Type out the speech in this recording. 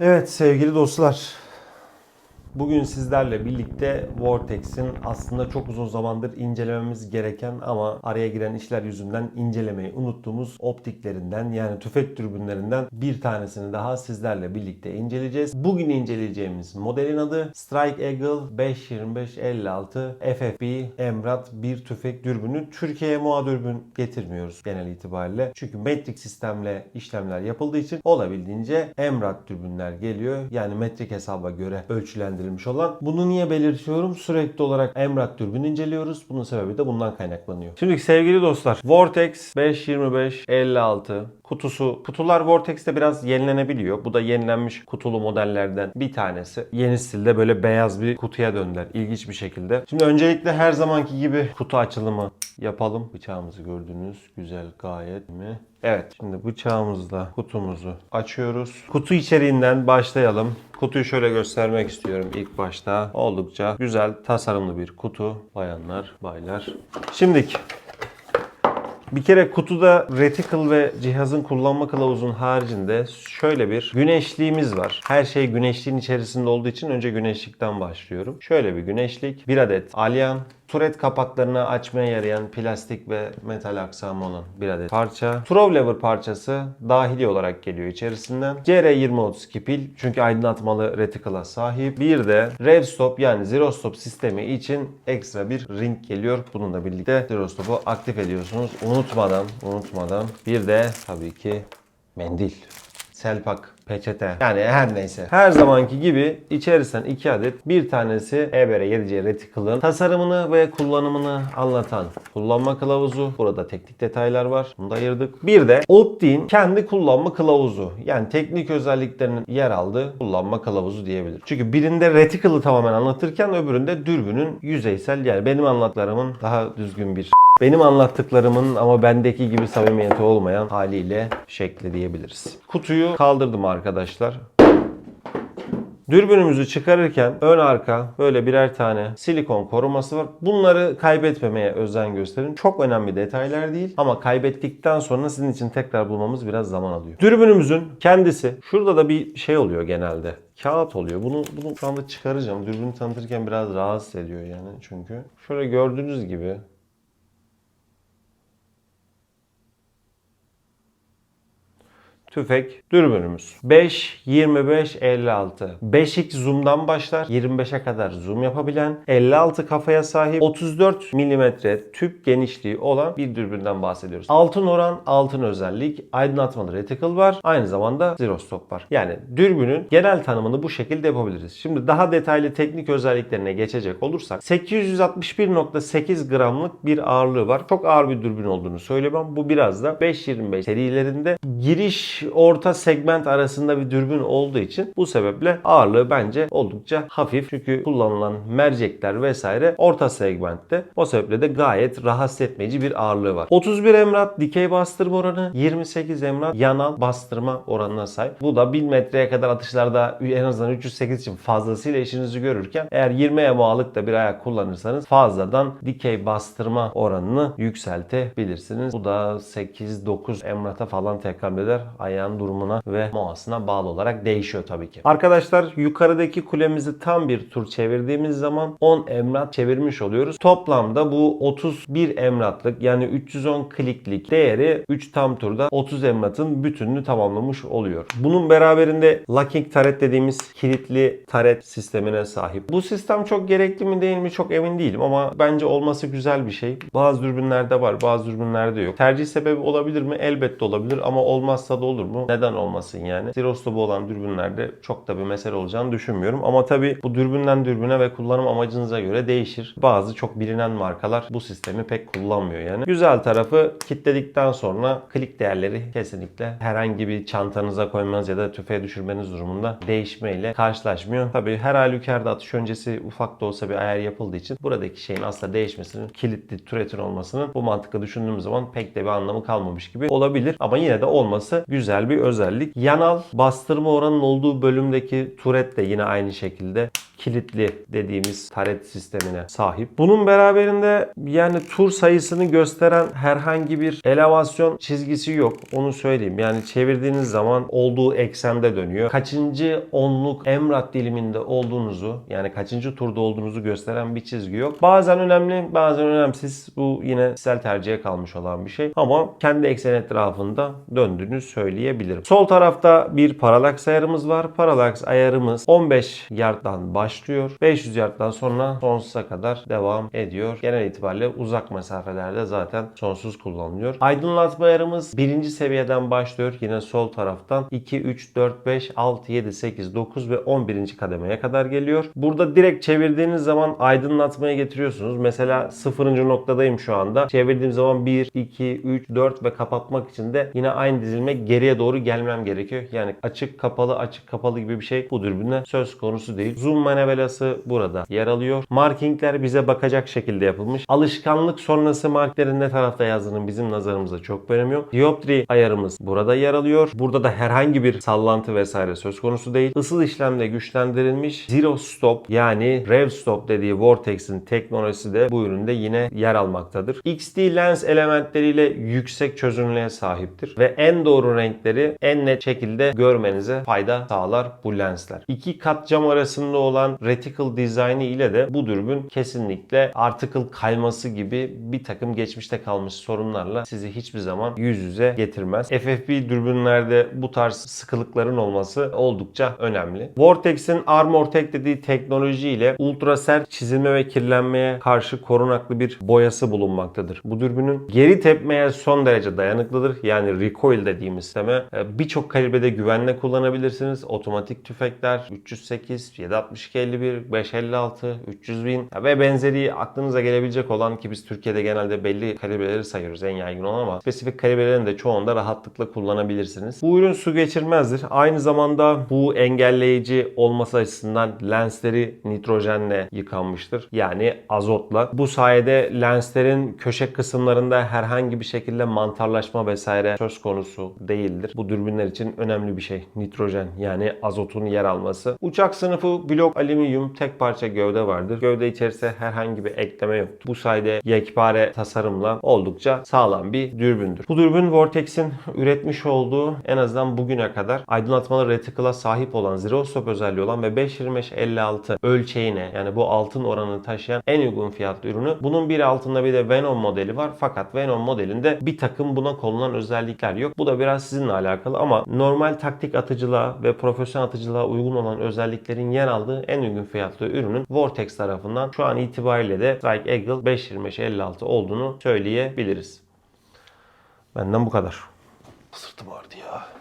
Evet sevgili dostlar. Bugün sizlerle birlikte Vortex'in aslında çok uzun zamandır incelememiz gereken ama araya giren işler yüzünden incelemeyi unuttuğumuz optiklerinden yani tüfek türbünlerinden bir tanesini daha sizlerle birlikte inceleyeceğiz. Bugün inceleyeceğimiz modelin adı Strike Eagle 52556 FFB Emrat bir tüfek dürbünü. Türkiye'ye MOA dürbün getirmiyoruz genel itibariyle. Çünkü metrik sistemle işlemler yapıldığı için olabildiğince Emrat dürbünler geliyor. Yani metrik hesaba göre ölçülendirilmiş olan. Bunu niye belirtiyorum? Sürekli olarak Emrat dürbün inceliyoruz. Bunun sebebi de bundan kaynaklanıyor. Şimdi sevgili dostlar Vortex 525 56 kutusu. Kutular Vortex'te biraz yenilenebiliyor. Bu da yenilenmiş kutulu modellerden bir tanesi. Yeni stilde böyle beyaz bir kutuya döndüler. İlginç bir şekilde. Şimdi öncelikle her zamanki gibi kutu açılımı yapalım. Bıçağımızı gördünüz. Güzel gayet mi? Evet. Şimdi bıçağımızla kutumuzu açıyoruz. Kutu içeriğinden başlayalım. Kutuyu şöyle göstermek istiyorum ilk başta. Oldukça güzel tasarımlı bir kutu. Bayanlar, baylar. Şimdiki bir kere kutuda reticle ve cihazın kullanma kılavuzun haricinde şöyle bir güneşliğimiz var. Her şey güneşliğin içerisinde olduğu için önce güneşlikten başlıyorum. Şöyle bir güneşlik, bir adet alyan, turet kapaklarını açmaya yarayan plastik ve metal aksamı olan bir adet parça. Throw lever parçası dahili olarak geliyor içerisinden. CR2032 pil çünkü aydınlatmalı reticle'a sahip. Bir de rev stop yani zero stop sistemi için ekstra bir ring geliyor. Bununla birlikte zero stop'u aktif ediyorsunuz. Unutmadan, unutmadan bir de tabii ki mendil. Selpak, peçete yani her neyse. Her zamanki gibi içerisinden iki adet bir tanesi EBR 7C Reticle'ın tasarımını ve kullanımını anlatan kullanma kılavuzu. Burada teknik detaylar var. Bunu da ayırdık. Bir de Optik'in kendi kullanma kılavuzu. Yani teknik özelliklerinin yer aldığı kullanma kılavuzu diyebilir. Çünkü birinde Reticle'ı tamamen anlatırken öbüründe dürbünün yüzeysel yani benim anlatlarımın daha düzgün bir benim anlattıklarımın ama bendeki gibi samimiyeti olmayan haliyle şekli diyebiliriz. Kutuyu kaldırdım arkadaşlar. Dürbünümüzü çıkarırken ön arka böyle birer tane silikon koruması var. Bunları kaybetmemeye özen gösterin. Çok önemli detaylar değil ama kaybettikten sonra sizin için tekrar bulmamız biraz zaman alıyor. Dürbünümüzün kendisi şurada da bir şey oluyor genelde. Kağıt oluyor. Bunu, bunu şu anda çıkaracağım. Dürbünü tanıtırken biraz rahatsız ediyor yani çünkü. Şöyle gördüğünüz gibi tüfek dürbünümüz. 5, 25, 56. 5x zoom'dan başlar. 25'e kadar zoom yapabilen, 56 kafaya sahip, 34 mm tüp genişliği olan bir dürbünden bahsediyoruz. Altın oran, altın özellik, aydınlatmalı reticle var. Aynı zamanda zero stop var. Yani dürbünün genel tanımını bu şekilde yapabiliriz. Şimdi daha detaylı teknik özelliklerine geçecek olursak 861.8 gramlık bir ağırlığı var. Çok ağır bir dürbün olduğunu söylemem. Bu biraz da 5.25 serilerinde giriş orta segment arasında bir dürbün olduğu için bu sebeple ağırlığı bence oldukça hafif. Çünkü kullanılan mercekler vesaire orta segmentte. O sebeple de gayet rahatsız etmeyici bir ağırlığı var. 31 emrat dikey bastırma oranı, 28 emrat yanal bastırma oranına sahip. Bu da 1000 metreye kadar atışlarda en azından 308 için fazlasıyla işinizi görürken eğer 20 emalık da bir ayak kullanırsanız fazladan dikey bastırma oranını yükseltebilirsiniz. Bu da 8-9 emrata falan tekabül eder. Ayağın durumuna ve moasına bağlı olarak değişiyor tabii ki. Arkadaşlar yukarıdaki kulemizi tam bir tur çevirdiğimiz zaman 10 emrat çevirmiş oluyoruz. Toplamda bu 31 emratlık yani 310 kliklik değeri 3 tam turda 30 emratın bütününü tamamlamış oluyor. Bunun beraberinde locking taret dediğimiz kilitli taret sistemine sahip. Bu sistem çok gerekli mi değil mi çok emin değilim ama bence olması güzel bir şey. Bazı dürbünlerde var bazı dürbünlerde yok. Tercih sebebi olabilir mi? Elbette olabilir ama olmazsa da olur mu? Neden olmasın yani? Zirostopu olan dürbünlerde çok da bir mesele olacağını düşünmüyorum. Ama tabi bu dürbünden dürbüne ve kullanım amacınıza göre değişir. Bazı çok bilinen markalar bu sistemi pek kullanmıyor yani. Güzel tarafı kilitledikten sonra klik değerleri kesinlikle herhangi bir çantanıza koymanız ya da tüfeğe düşürmeniz durumunda değişmeyle karşılaşmıyor. Tabi her halükarda atış öncesi ufak da olsa bir ayar yapıldığı için buradaki şeyin asla değişmesinin, kilitli türetin olmasının bu mantıkla düşündüğümüz zaman pek de bir anlamı kalmamış gibi olabilir. Ama yine de olması güzel bir özellik. Yanal bastırma oranının olduğu bölümdeki turet de yine aynı şekilde kilitli dediğimiz taret sistemine sahip. Bunun beraberinde yani tur sayısını gösteren herhangi bir elevasyon çizgisi yok. Onu söyleyeyim. Yani çevirdiğiniz zaman olduğu eksende dönüyor. Kaçıncı onluk emrat diliminde olduğunuzu yani kaçıncı turda olduğunuzu gösteren bir çizgi yok. Bazen önemli bazen önemsiz. Bu yine kişisel tercihe kalmış olan bir şey. Ama kendi eksen etrafında döndüğünü söyleyebilirim. Sol tarafta bir paralaks ayarımız var. Paralaks ayarımız 15 yardtan başlıyor. 500 yardtan sonra sonsuza kadar devam ediyor. Genel itibariyle uzak mesafelerde zaten sonsuz kullanılıyor. Aydınlatma ayarımız birinci seviyeden başlıyor. Yine sol taraftan 2, 3, 4, 5, 6, 7, 8, 9 ve 11. kademeye kadar geliyor. Burada direkt çevirdiğiniz zaman aydınlatmaya getiriyorsunuz. Mesela 0. noktadayım şu anda. Çevirdiğim zaman 1, 2, 3, 4 ve kapatmak için de yine aynı dizilme geriye doğru gelmem gerekiyor. Yani açık kapalı açık kapalı gibi bir şey bu dürbünde söz konusu değil. Zoom manevelası burada yer alıyor. Markingler bize bakacak şekilde yapılmış. Alışkanlık sonrası marklerin ne tarafta yazdığının bizim nazarımızda çok önemi yok. Dioptri ayarımız burada yer alıyor. Burada da herhangi bir sallantı vesaire söz konusu değil. Isıl işlemle güçlendirilmiş Zero Stop yani Rev Stop dediği Vortex'in teknolojisi de bu üründe yine yer almaktadır. XD lens elementleriyle yüksek çözünürlüğe sahiptir ve en doğru renkleri en net şekilde görmenize fayda sağlar bu lensler. İki kat cam arasında olan reticle dizaynı ile de bu dürbün kesinlikle article kayması gibi bir takım geçmişte kalmış sorunlarla sizi hiçbir zaman yüz yüze getirmez. FFP dürbünlerde bu tarz sıkılıkların olması oldukça önemli. Vortex'in Armor dediği teknoloji ile ultra sert çizilme ve kirlenmeye karşı korunaklı bir boyası bulunmaktadır. Bu dürbünün geri tepmeye son derece dayanıklıdır. Yani recoil dediğimiz sisteme e, birçok kalibrede güvenle kullanabilirsiniz. Otomatik tüfekler 308, 762 51, 556, 300 bin ve benzeri aklınıza gelebilecek olan ki biz Türkiye'de genelde belli kalibreleri sayıyoruz en yaygın olan ama spesifik kalibrelerin de çoğunda rahatlıkla kullanabilirsiniz. Bu ürün su geçirmezdir. Aynı zamanda bu engelleyici olması açısından lensleri nitrojenle yıkanmıştır. Yani azotla. Bu sayede lenslerin köşe kısımlarında herhangi bir şekilde mantarlaşma vesaire söz konusu değildir. Bu dürbünler için önemli bir şey. Nitrojen yani azotun yer alması. Uçak sınıfı blok alüminyum tek parça gövde vardır. Gövde içerisinde herhangi bir ekleme yoktur. Bu sayede yekpare tasarımla oldukça sağlam bir dürbündür. Bu dürbün Vortex'in üretmiş olduğu en azından bugüne kadar aydınlatmalı reticle'a sahip olan zero stop özelliği olan ve 5.25-56 ölçeğine yani bu altın oranını taşıyan en uygun fiyatlı ürünü. Bunun bir altında bir de Venom modeli var. Fakat Venom modelinde bir takım buna konulan özellikler yok. Bu da biraz sizinle alakalı ama normal taktik atıcılığa ve profesyonel atıcılığa uygun olan özelliklerin yer aldığı en uygun fiyatlı ürünün Vortex tarafından şu an itibariyle de Strike Eagle 5.25-56 olduğunu söyleyebiliriz. Benden bu kadar. Sırtım ağrıdı ya.